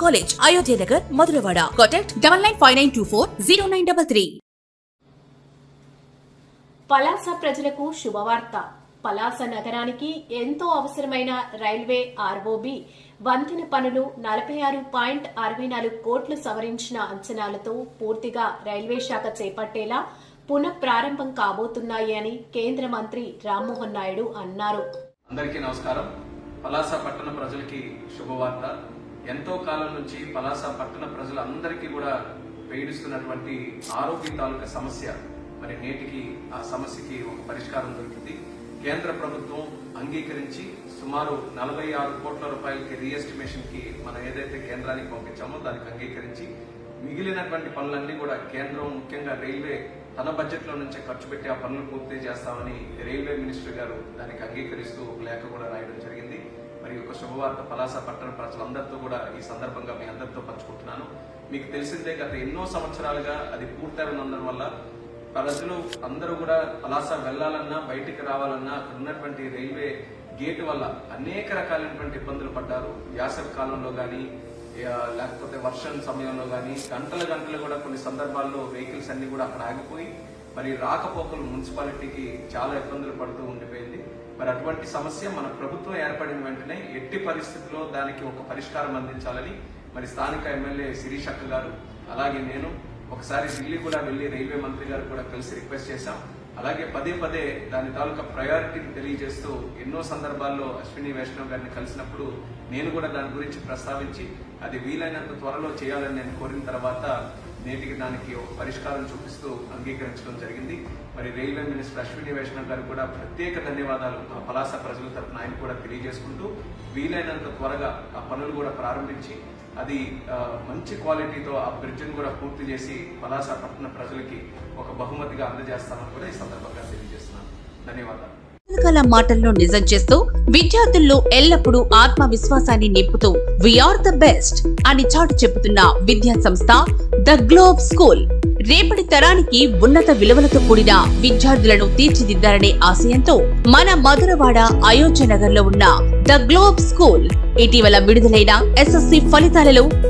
college Ayodhya Nagar Madhurawada contact double nine five nine two four zero nine double three Palasa ప్రజలకు శుభవార్త. పలాస నగరానికి ఎంతో అవసరమైన railway ROB వంతెన పనులు నలభై ఆరు పాయింట్ అరవై నాలుగు కోట్లు సవరించిన అంచనాలతో పూర్తిగా రైల్వే శాఖ చేపట్టేలా పునః ప్రారంభం కాబోతున్నాయి అని కేంద్ర మంత్రి రామ్మోహన్ నాయుడు అన్నారు. అందరికీ నమస్కారం. పలాస పట్టణ ప్రజలకి శుభవార్త. ఎంతో కాలం నుంచి పలాస పట్టణ ప్రజలందరికీ కూడా పీడిస్తున్నటువంటి ఆరోగ్య తాలూకా సమస్య మరి నేటికి ఆ సమస్యకి ఒక పరిష్కారం దొరికింది కేంద్ర ప్రభుత్వం అంగీకరించి సుమారు నలభై ఆరు కోట్ల రూపాయలకి రీఎస్టిమేషన్కి మనం ఏదైతే కేంద్రానికి పంపించామో దానికి అంగీకరించి మిగిలినటువంటి పనులన్నీ కూడా కేంద్రం ముఖ్యంగా రైల్వే తన బడ్జెట్లో నుంచే ఖర్చు పెట్టి ఆ పనులు పూర్తి చేస్తామని రైల్వే మినిస్టర్ గారు దానికి అంగీకరిస్తూ ఒక లేఖ కూడా రాయడం జరిగింది. మరి ఒక శుభవార్త పలాస పట్టణ ప్రజలందరితో కూడా ఈ సందర్భంగా మీ అందరితో పంచుకుంటున్నాను. మీకు తెలిసిందే గత ఎన్నో సంవత్సరాలుగా అది పూర్తయినందువల్ల వల్ల ప్రజలు అందరూ కూడా పలాస వెళ్ళాలన్నా బయటికి రావాలన్నా అక్కడ ఉన్నటువంటి రైల్వే గేట్ వల్ల అనేక రకాలైనటువంటి ఇబ్బందులు పడ్డారు. యాసవి కాలంలో కానీ లేకపోతే వర్షం సమయంలో కానీ గంటల గంటలు కూడా కొన్ని సందర్భాల్లో వెహికల్స్ అన్ని కూడా అక్కడ ఆగిపోయి మరి రాకపోకలు మున్సిపాలిటీకి చాలా ఇబ్బందులు పడుతూ ఉండిపోయింది. మరి అటువంటి సమస్య మన ప్రభుత్వం ఏర్పడిన వెంటనే ఎట్టి పరిస్థితుల్లో దానికి ఒక పరిష్కారం అందించాలని మరి స్థానిక ఎమ్మెల్యే శిరీషక్క గారు అలాగే నేను ఒకసారి ఢిల్లీ కూడా వెళ్ళి రైల్వే మంత్రి గారు కూడా కలిసి రిక్వెస్ట్ చేశాం. అలాగే పదే పదే దాని తాలూకా ప్రయారిటీని తెలియజేస్తూ ఎన్నో సందర్భాల్లో అశ్విని వైష్ణవ్ గారిని కలిసినప్పుడు నేను కూడా దాని గురించి ప్రస్తావించి అది వీలైనంత త్వరలో చేయాలని నేను కోరిన తర్వాత నేటికి దానికి ఒక పరిష్కారం చూపిస్తూ అంగీకరించడం జరిగింది. మరి రైల్వే మినిస్టర్ అశ్విని వైష్ణవ్ గారు కూడా ప్రత్యేక ధన్యవాదాలు ఆ పలాస ప్రజల తరఫున ఆయన కూడా తెలియజేసుకుంటూ వీలైనంత త్వరగా ఆ పనులు కూడా ప్రారంభించి అది మంచి క్వాలిటీతో ఆ బ్రిడ్జ్ని కూడా పూర్తి చేసి పలాస పట్టణ ప్రజలకి ఒక బహుమతిగా అందజేస్తామని కూడా ఈ సందర్భంగా తెలియజేస్తున్నాను. ధన్యవాదాలు. రకరకాల మాటల్లో నిజం చేస్తూ విద్యార్థుల్లో ఎల్లప్పుడూ ఆత్మవిశ్వాసాన్ని నింపుతూ వీఆర్ ద బెస్ట్ అని చాటు చెబుతున్న విద్యా సంస్థ ద గ్లోబ్ స్కూల్ రేపటి తరానికి ఉన్నత విలువలతో కూడిన విద్యార్థులను తీర్చిదిద్దాలనే ఆశయంతో మన మధురవాడ అయోధ్య నగర్లో ఉన్న ద గ్లోబ్ స్కూల్ ఇటీవల విడుదలైన ఎస్ఎస్సి ఫలితాలలో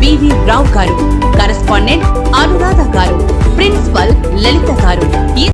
బివి రావు గారు కరెస్పాండెంట్ అనురాధ గారు ప్రిన్సిపల్ లలిత గారు.